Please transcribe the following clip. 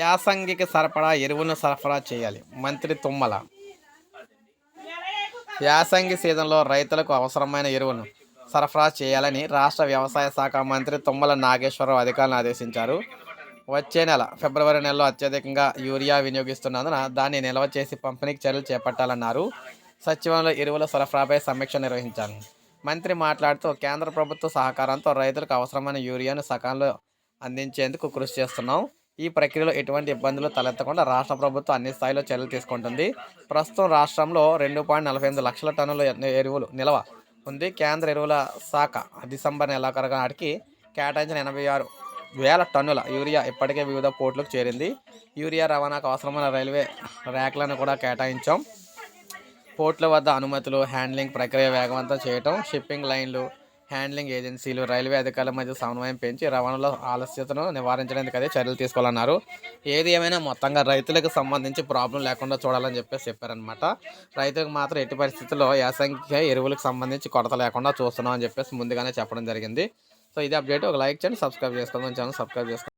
యాసంగికి సరఫరా ఎరువును సరఫరా చేయాలి. మంత్రి తుమ్మల. యాసంగి సీజన్లో రైతులకు అవసరమైన ఎరువును సరఫరా చేయాలని రాష్ట్ర వ్యవసాయ శాఖ మంత్రి తుమ్మల నాగేశ్వరరావు అధికారులను ఆదేశించారు. వచ్చే నెల ఫిబ్రవరి నెలలో అత్యధికంగా యూరియా వినియోగిస్తున్నందున దాన్ని నిల్వ చేసి పంపిణీకి చర్యలు చేపట్టాలన్నారు. సచివాలయంలో ఎరువుల సరఫరాపై సమీక్ష నిర్వహించారు. మంత్రి మాట్లాడుతూ కేంద్ర ప్రభుత్వ సహకారంతో రైతులకు అవసరమైన యూరియాను సకాలంలో అందించేందుకు కృషి చేస్తున్నాం. ఈ ప్రక్రియలో ఎటువంటి ఇబ్బందులు తలెత్తకుండా రాష్ట్ర ప్రభుత్వం అన్ని స్థాయిలో చర్యలు తీసుకుంటుంది. ప్రస్తుతం రాష్ట్రంలో రెండు పాయింట్ నలభై ఎనిమిది లక్షల టన్నుల ఎరువులు నిల్వ ఉంది. కేంద్ర ఎరువుల శాఖ డిసెంబర్ నెలాఖరు నాటికి కేటాయించిన ఎనభై ఆరు వేల టన్నుల యూరియా ఇప్పటికే వివిధ పోర్టులకు చేరింది. యూరియా రవాణాకు అవసరమైన రైల్వే ర్యాక్లను కూడా కేటాయించాం. పోర్టుల వద్ద అనుమతులు హ్యాండ్లింగ్ ప్రక్రియ వేగవంతం చేయటం షిప్పింగ్ లైన్లు హ్యాండ్లింగ్ ఏజెన్సీలు రైల్వే అధికారుల మధ్య సమన్వయం పెంచి రవాణాలో ఆలస్యతను నివారించడానికి అదే చర్యలు తీసుకోవాలన్నారు. ఏది ఏమైనా మొత్తంగా రైతులకు సంబంధించి ప్రాబ్లం లేకుండా చూడాలని చెప్పేసి చెప్పారనమాట రైతులకు మాత్రం ఎట్టి పరిస్థితుల్లో యాసంఖ్య ఎరువులకు సంబంధించి కొరత లేకుండా చూస్తున్నాం అని చెప్పేసి ముందుగానే చెప్పడం జరిగింది. సో ఇది అప్డేట్. ఒక లైక్ చేయండి సబ్స్క్రైబ్ చేసుకోండి. ఛానల్ సబ్స్క్రైబ్ చేసుకోండి.